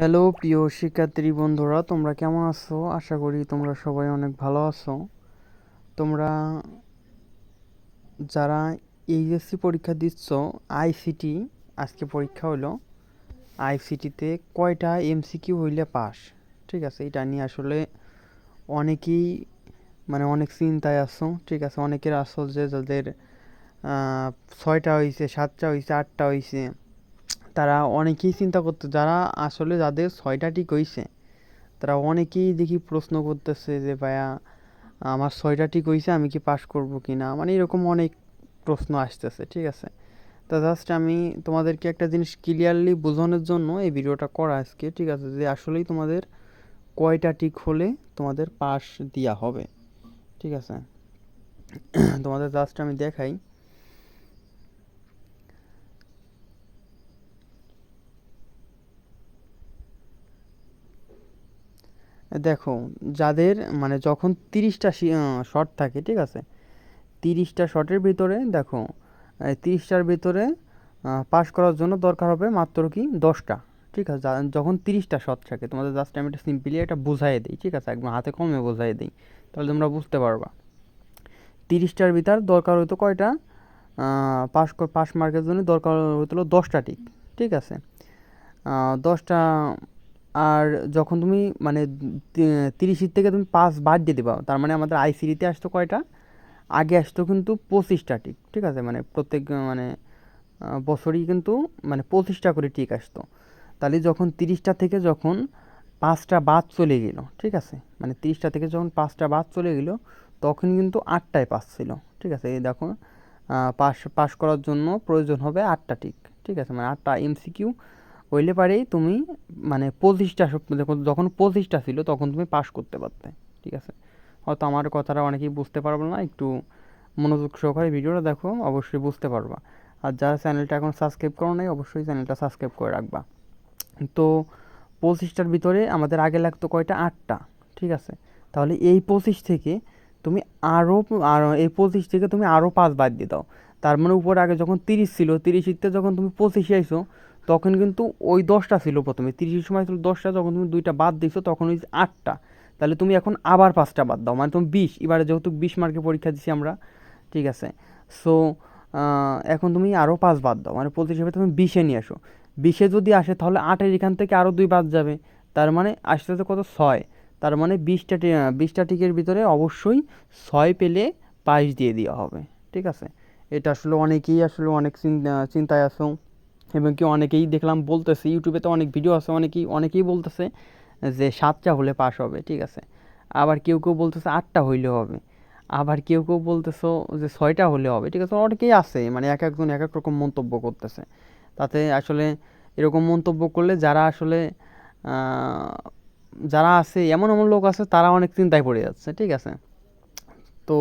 Hello, প্রিয় শিক্ষার্থী বন্ধুরা, তোমরা কেমন আছো? আশা করি তোমরা সবাই অনেক ভালো আছো। তোমরা যারা এইচএসসি পরীক্ষা দিচ্ছ, আইসিটি, আজকে পরীক্ষা হলো। আইসিটিতে কয়টা এমসিকিউ হইলে পাস? ঠিক আছে, এটা নিয়ে আসলে অনেকেই মানে অনেক চিন্তায় আছো। ঠিক আছে, অনেকের আসল যে যাদের ছয়টা হয়েছে সাতটা হয়েছে আটটা হয়েছে তারা অনেকেই চিন্তা করতো, যারা আসলে যাদের ছয়টা ঠিক হয়েছে তারা অনেকেই দেখি প্রশ্ন করতেছে যে, ভাইয়া, আমার ছয়টা ঠিক হয়েছে আমি কি পাশ করব কি না মানে এরকম অনেক প্রশ্ন আসতেছে, ঠিক আছে? তো জাস্ট আমি তোমাদেরকে একটা জিনিস ক্লিয়ারলি বোঝানোর জন্য এই ভিডিওটা করা আজকে, ঠিক আছে? যে আসলেই তোমাদের কয়টা ঠিক হলে তোমাদের পাস দেওয়া হবে, ঠিক আছে? তোমাদের জাস্ট আমি দেখাই। দেখো, যাদের মানে যখন তিরিশটা শট থাকে, ঠিক আছে? তিরিশটা শটের ভিতরে দেখো তিরিশটার ভিতরে পাস করার জন্য দরকার হবে মাত্র কি? দশটা, ঠিক আছে? যখন তিরিশটা শট থাকে, তোমাদের জাস্ট আমি এটা সিম্পলি এটা বোঝাই দিই, ঠিক আছে? একদম হাতে কমে বোঝাই দিই, তাহলে তোমরা বুঝতে পারবা। তিরিশটার ভিতর দরকার হতো কয়টা? পাস পাস মার্কের জন্য দরকার হতো দশটা টিক ঠিক আছে? দশটা আর যখন তুমি মানে তিরিশের থেকে তুমি পাঁচ বাদ দিয়ে দেবা, তার মানে আমাদের আইসিডিতে আসতো কয়টা? আগে আসতো কিন্তু পঁচিশটা টিক ঠিক আছে? মানে প্রত্যেক মানে বছরই কিন্তু মানে পঁচিশটা করে টিক আসতো। তাহলে যখন তিরিশটা থেকে যখন পাঁচটা বাদ চলে গেল, ঠিক আছে? মানে তিরিশটা থেকে যখন পাঁচটা বাদ চলে গেল, তখন কিন্তু আটটায় পাস ছিল, ঠিক আছে? এই দেখো পাস পাস করার জন্য প্রয়োজন হবে আটটা টিক ঠিক আছে? মানে আটটা এমসিকিউ হইলে পারেই তুমি মানে পঁচিশটা যখন পঁচিশটা ছিল তখন তুমি পাস করতে পারতে, ঠিক আছে? হয়তো আমার কথাটা অনেকেই বুঝতে পারবে না, একটু মনোযোগ সহকারে ভিডিওটা দেখো, অবশ্যই বুঝতে পারবা। আর যারা চ্যানেলটা এখন সাবস্ক্রাইব করো নাই, অবশ্যই চ্যানেলটা সাবস্ক্রাইব করে রাখবা। তো পঁচিশটার ভিতরে আমাদের আগে লাগতো কয়টা? আটটা, ঠিক আছে? তাহলে এই পঁচিশ থেকে তুমি আরও এই পঁচিশ থেকে তুমি আরও পাঁচ বাদ দিয়ে দাও। তার মানে উপরে আগে যখন তিরিশ ছিল তিরিশিতে যখন তুমি পঁচিশে আইসো তখন কিন্তু ওই দশটা ছিল প্রথমে। তিরিশের সময় ছিল দশটা, যখন তুমি দুইটা বাদ দিছো তখন ওই আটটা। তাহলে তুমি এখন আবার পাঁচটা বাদ দাও। মানে তুমি বিশ, এবারে যেহেতু বিশ মার্কে পরীক্ষা দিছি আমরা, ঠিক আছে? সো এখন তুমি আরও পাঁচ বাদ দাও। মানে পঁচিশ হিসেবে তুমি বিশে নিয়ে আসো। বিশে যদি আসে, তাহলে আটের এখান থেকে আরও দুই বাদ যাবে। তার মানে আসতে আসতে কত? ছয়। তার মানে বিশটা বিশটা টিকের ভিতরে অবশ্যই ছয় পেলে পাইস দিয়ে দেওয়া হবে। ঠিক আছে? এটা আসলে অনেকেই আসলে অনেক চিন্তায় আসো এবং কি অনেকেই দেখলাম বলতেছে ইউটিউবে তো অনেক ভিডিও আছে, অনেকেই অনেকেই বলতেছে যে সাতটা হলে পাস হবে, ঠিক আছে। আবার কেউ কেউ বলতেছে আটটা হইলে হবে। আবার কেউ কেউ বলতেছো যে ছয়টা হলে হবে, ঠিক আছে। অনেকেই আছে মানে এক একজন এক এক রকম মন্তব্য করতেছে। তাতে আসলে এরকম মন্তব্য করলে যারা আসলে যারা আছে, এমন এমন লোক আছে, তারা অনেক চিন্তায় পড়ে যাচ্ছে, ঠিক আছে। তো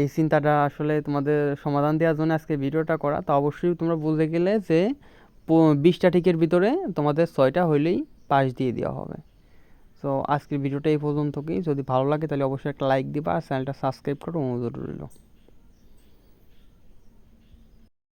এই চিন্তাটা আসলে তোমাদের সমাধান দেওয়ার জন্য আজকে ভিডিওটা করা। তো অবশ্যই তোমরা বুঝে গেলে যে বিশটা টিকের ভিতরে তোমাদের ছয়টা হইলেই পাস দিয়ে দেওয়া হবে। সো আজকের ভিডিওটা এই পর্যন্তকেই। যদি ভালো লাগে তাহলে অবশ্যই একটা লাইক দিবা আর চ্যানেলটা সাবস্ক্রাইব করো অনুরোধ রইল।